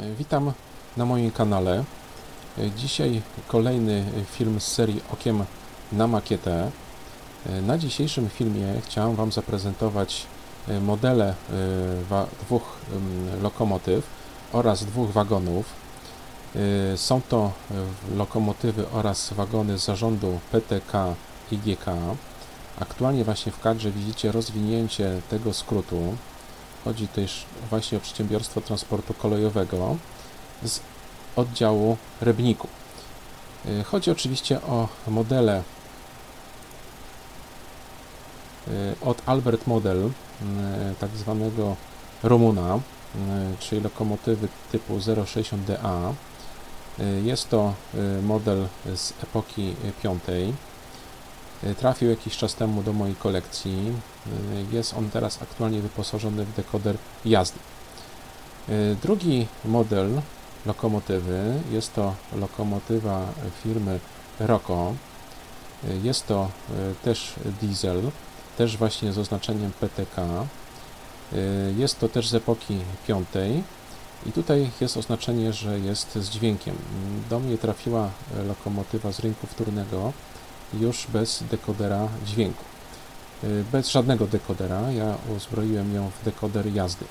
Witam na moim kanale. Dzisiaj kolejny film z serii Okiem na makietę. Na dzisiejszym filmie chciałem Wam zaprezentować e, modele e, dwóch lokomotyw oraz dwóch wagonów. E, Są to lokomotywy oraz wagony zarządu PTK i GK. Aktualnie właśnie w kadrze widzicie rozwinięcie tego skrótu. Chodzi też właśnie o przedsiębiorstwo transportu kolejowego z oddziału Rybniku. Y, Chodzi oczywiście o modele y, od Albert Model, y, tak zwanego Romuna, czyli lokomotywy typu 060DA. Y, Jest to model z epoki piątej. Y, Trafił jakiś czas temu do mojej kolekcji. Y, Jest on teraz aktualnie wyposażony w dekoder jazdy. Y, Drugi model lokomotywy jest to lokomotywa firmy Roko. Y, Jest to też diesel, też właśnie z oznaczeniem PTK. Jest to też z epoki piątej. I tutaj jest oznaczenie, że jest z dźwiękiem. Do mnie trafiła lokomotywa z rynku wtórnego już bez dekodera dźwięku. Y, Bez żadnego dekodera. Ja uzbroiłem ją w dekoder jazdy.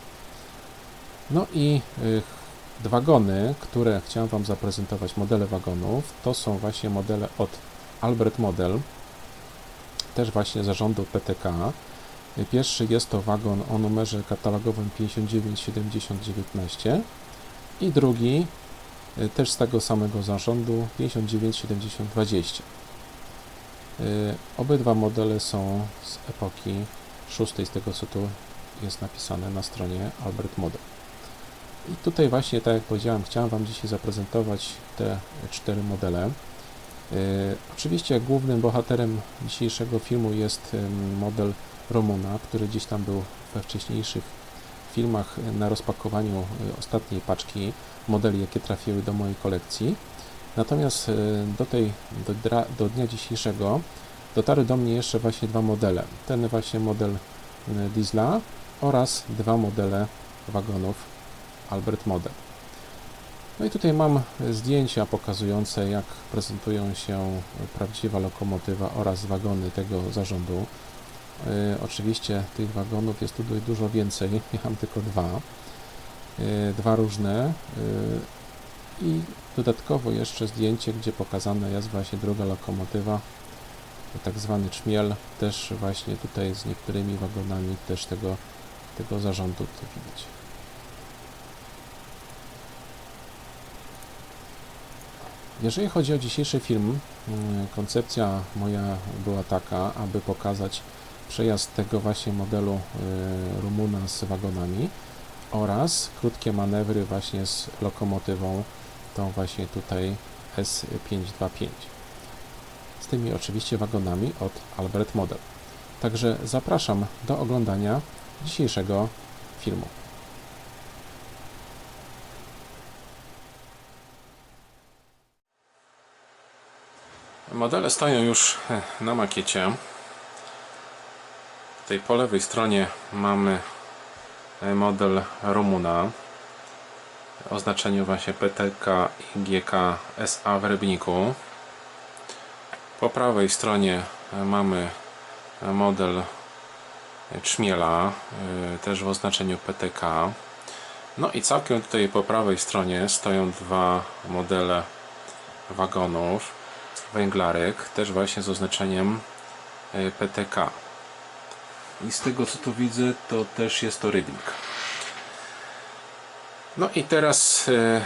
No i y, wagony, które chciałem Wam zaprezentować, modele wagonów, to są właśnie modele od Albert Model, też właśnie zarządu PTK. Y, Pierwszy jest to wagon o numerze katalogowym 597019 i drugi też z tego samego zarządu 597020. Y, Obydwa modele są z epoki szóstej, z tego co tu jest napisane na stronie Albert Model. I tutaj właśnie, tak jak powiedziałem, chciałem Wam dzisiaj zaprezentować te cztery modele. Y, Oczywiście głównym bohaterem dzisiejszego filmu jest ym, model Romuna, który gdzieś tam był we wcześniejszych filmach y, na rozpakowaniu y, ostatniej paczki modeli, jakie trafiły do mojej kolekcji. Natomiast y, do, tej, do, dra, do dnia dzisiejszego dotarły do mnie jeszcze właśnie dwa modele. Ten właśnie model y, diesla oraz dwa modele wagonów Albert Model. No i tutaj mam zdjęcia pokazujące, jak prezentują się prawdziwa lokomotywa oraz wagony tego zarządu. Oczywiście tych wagonów jest tutaj dużo więcej, ja mam tylko dwa. Dwa różne. I dodatkowo jeszcze zdjęcie, gdzie pokazana jest właśnie druga lokomotywa, tak zwany czmiel, też właśnie tutaj z niektórymi wagonami też tego, tego zarządu tu widać. Jeżeli chodzi o dzisiejszy film, mm, koncepcja moja była taka, aby pokazać przejazd tego właśnie modelu y, Rumuna z wagonami oraz krótkie manewry właśnie z lokomotywą, tą właśnie tutaj S525. Z tymi oczywiście wagonami od Albert Model. Także zapraszam do oglądania dzisiejszego filmu. Modele stoją już e, na makiecie. Tutaj po lewej stronie mamy e, model Romuna o znaczeniu właśnie PTK i GK SA w Rybniku. Po prawej stronie e, mamy e, model Czmiela, e, też w oznaczeniu PTK. No i całkiem tutaj po prawej stronie stoją dwa modele wagonów węglarek, też właśnie z oznaczeniem PTK. I z tego co tu widzę, to też jest to rybnik. No i teraz e,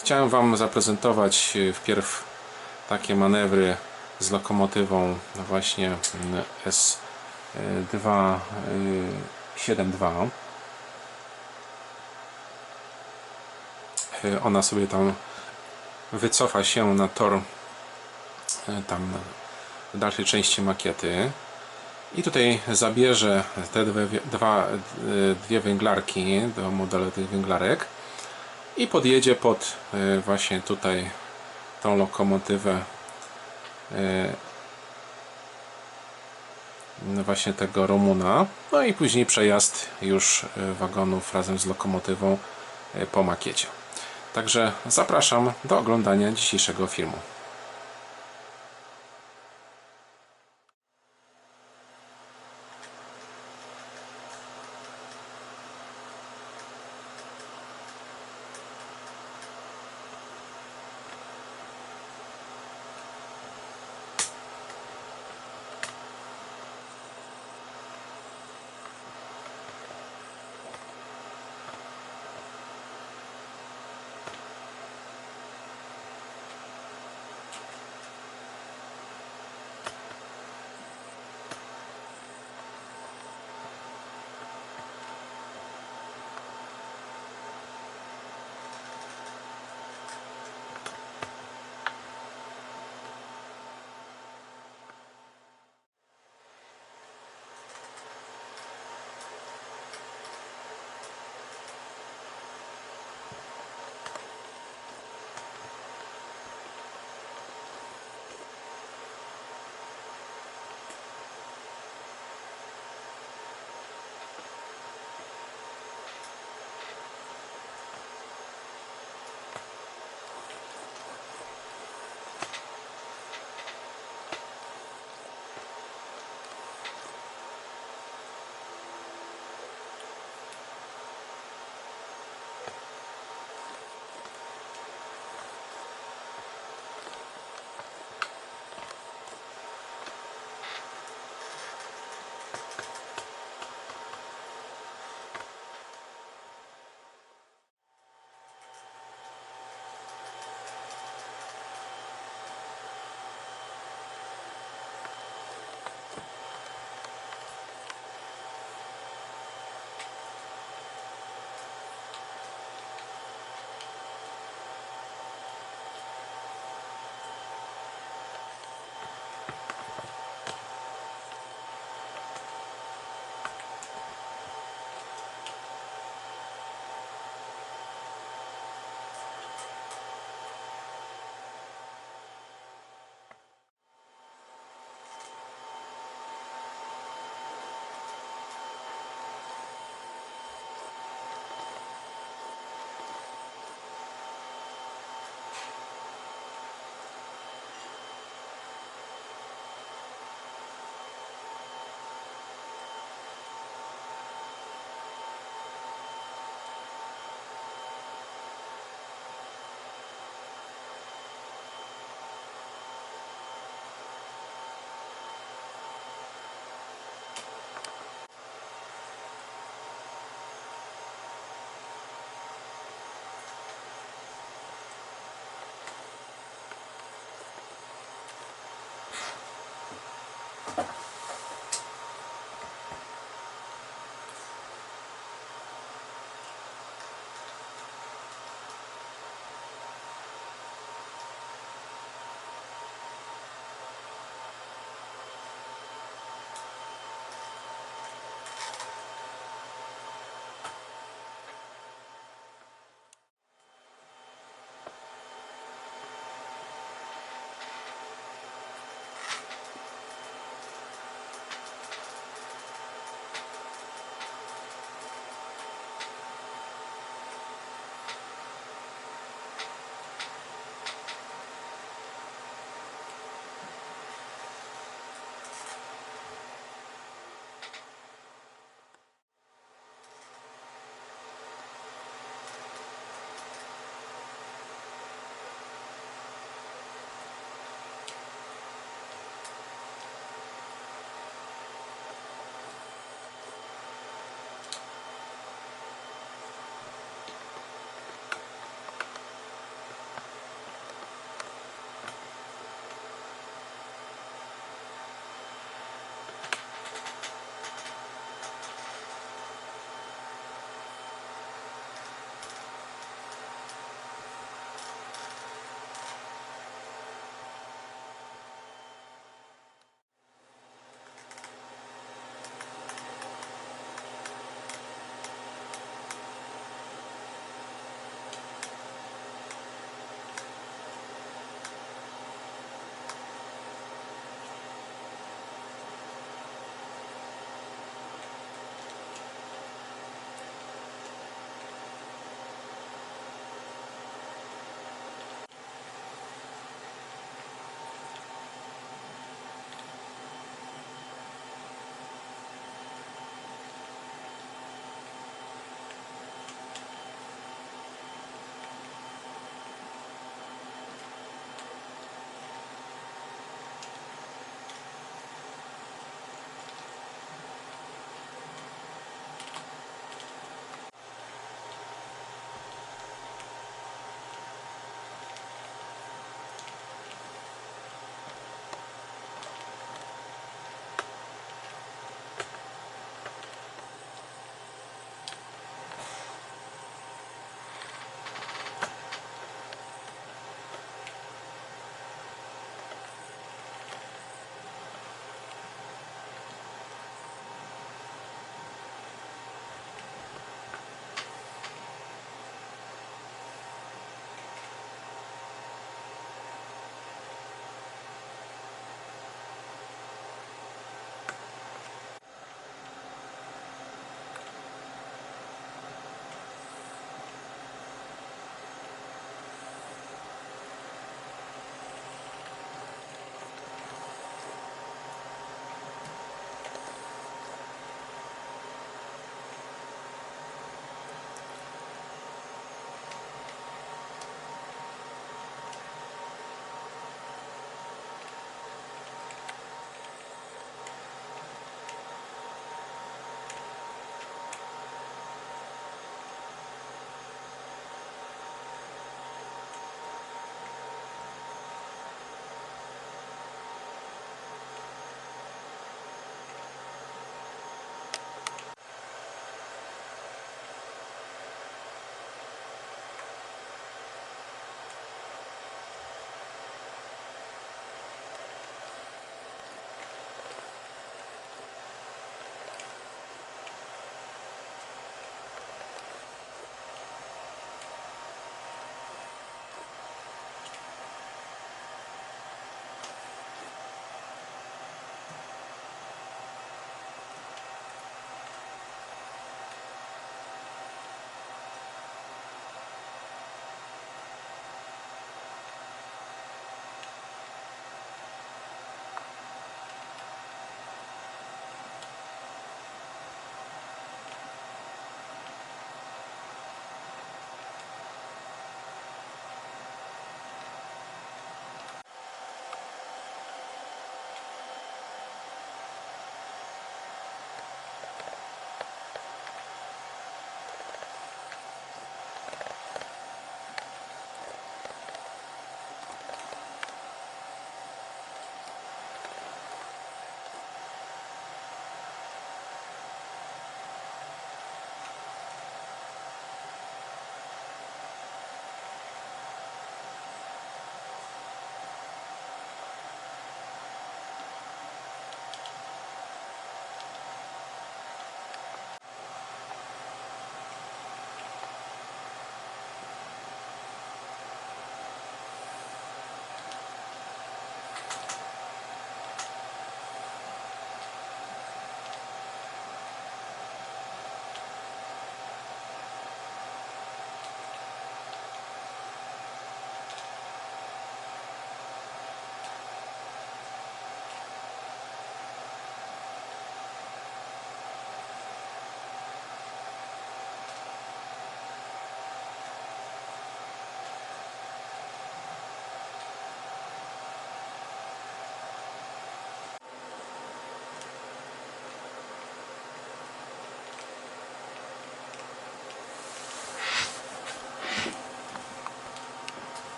chciałem Wam zaprezentować e, wpierw takie manewry z lokomotywą właśnie mm, S272. E, Ona sobie tam wycofa się na tor e, tam w dalszej części makiety i tutaj zabierze te dwie, dwa, dwie węglarki do modelu tych węglarek i podjedzie pod e, właśnie tutaj tą lokomotywę e, właśnie tego Romuna no i później przejazd już e, wagonów razem z lokomotywą po makiecie Także zapraszam do oglądania dzisiejszego filmu.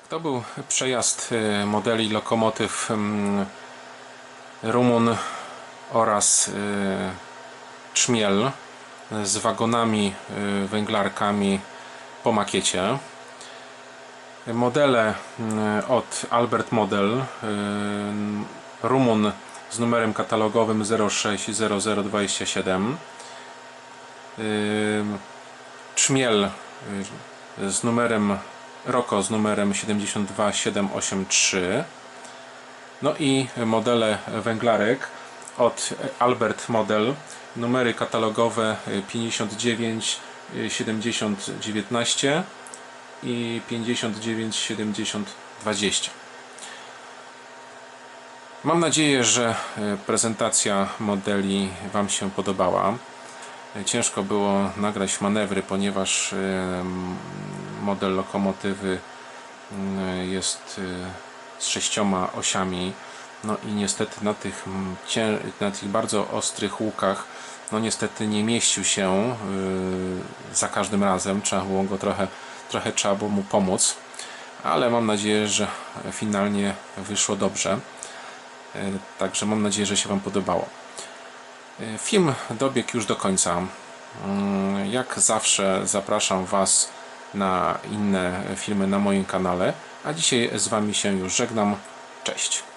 Tak, to był przejazd e, modeli lokomotyw mm, Rumun oraz e, Czmiel z wagonami, e, węglarkami po makiecie. Modele mm, od Albert Model Rumun z numerem katalogowym 060027 Ym, Czmiel y, z numerem Roko z numerem 72783 no i modele węglarek od Albert Model. Numery katalogowe y, 59 y, 70 19 i 59 70 20 Mam nadzieję, że y, prezentacja modeli Wam się podobała. Ciężko było nagrać manewry, ponieważ model lokomotywy mm, jest y, z sześcioma osiami. No i niestety na tych, na tych bardzo ostrych łukach no niestety nie mieścił się y, za każdym razem. Trzeba było go trochę, trochę trzeba było mu pomóc. Ale mam nadzieję, że finalnie wyszło dobrze. Y, Także mam nadzieję, że się Wam podobało. Film dobiegł już do końca. Mm, Jak zawsze zapraszam Was na inne filmy na moim kanale, a dzisiaj z Wami się już żegnam. Cześć.